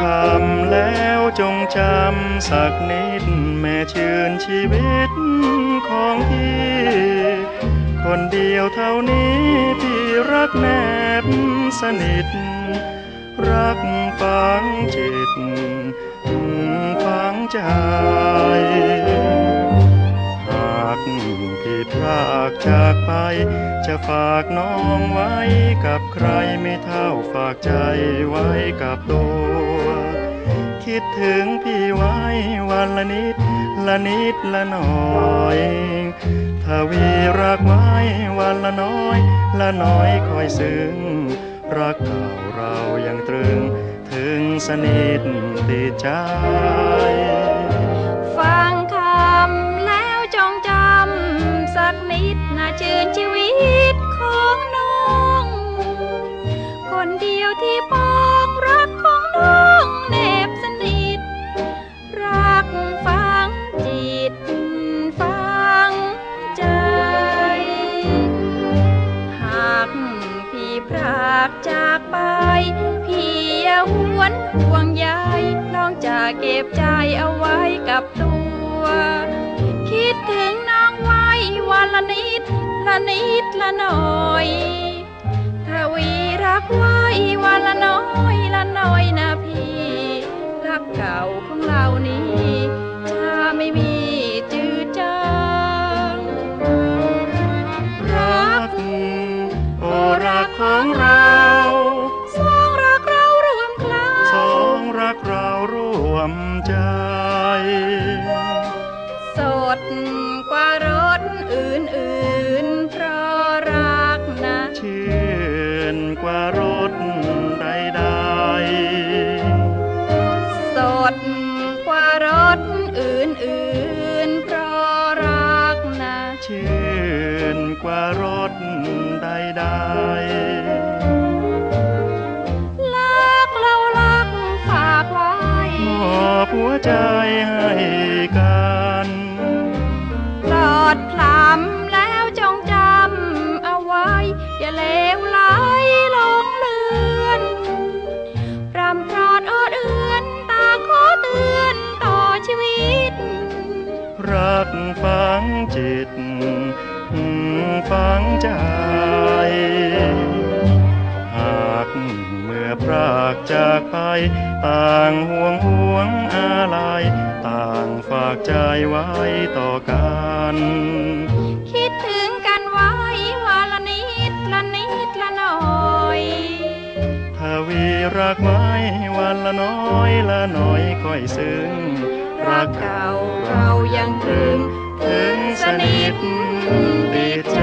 ทำแล้วจงจำสักนิด แม่ชื่นชีวิตของพี่ คนเดียวเท่านี้พี่รักแนบสนิท รักฝังจิตฝังใจ หากพี่พรากจากไป จะฝากน้องไว้กับใครไม่เท่าฝากใจไว้กับตัว คิดถึงพี่ไว้วันละนิด ละนิดละหน่อยทวีรักไว้วันละน้อย ละน้อยคอยซึ้งรักเก่าเรายังตรึง ถึงสนิทติดใจากจากไป พี่อย่าหวนห่วงใยน้องจะเก็บใจเอาไว้กับตัว คิดถึงน้องไว้วันละนิดละนิดละหน่อยทวีรักไว้วันละน้อยละน้อยนะพี่รักเก่า ดกว่ารถอื่นๆ เพราะรักนะชื่นกว่ารถใดสดกว่ารถอื่นๆ เพราะรักนะๆชื่นกว่ารถใดรักเรารักฝากไว้ๆมอบหัวใจให้กั ดพลำแล้วจงจำเอาไว้ อย่าเลวไหลลงเลือนพรำพรอดอดเอือนตาขอเตือนต่อชีวิต รักฝังจิต ฝังใจ ก เมื่อพรากจากไป ต่างห่วงห่วงอะไรต่างฝากใจไว้ต่อกัน คิดถึงกันไว้วาละนิดละนิดละหน่อยทวีรักไม้วันละน้อยละหน่อยค่อยซึ้งรักเก่าเรายังถึง ถึงสนิทติดใจ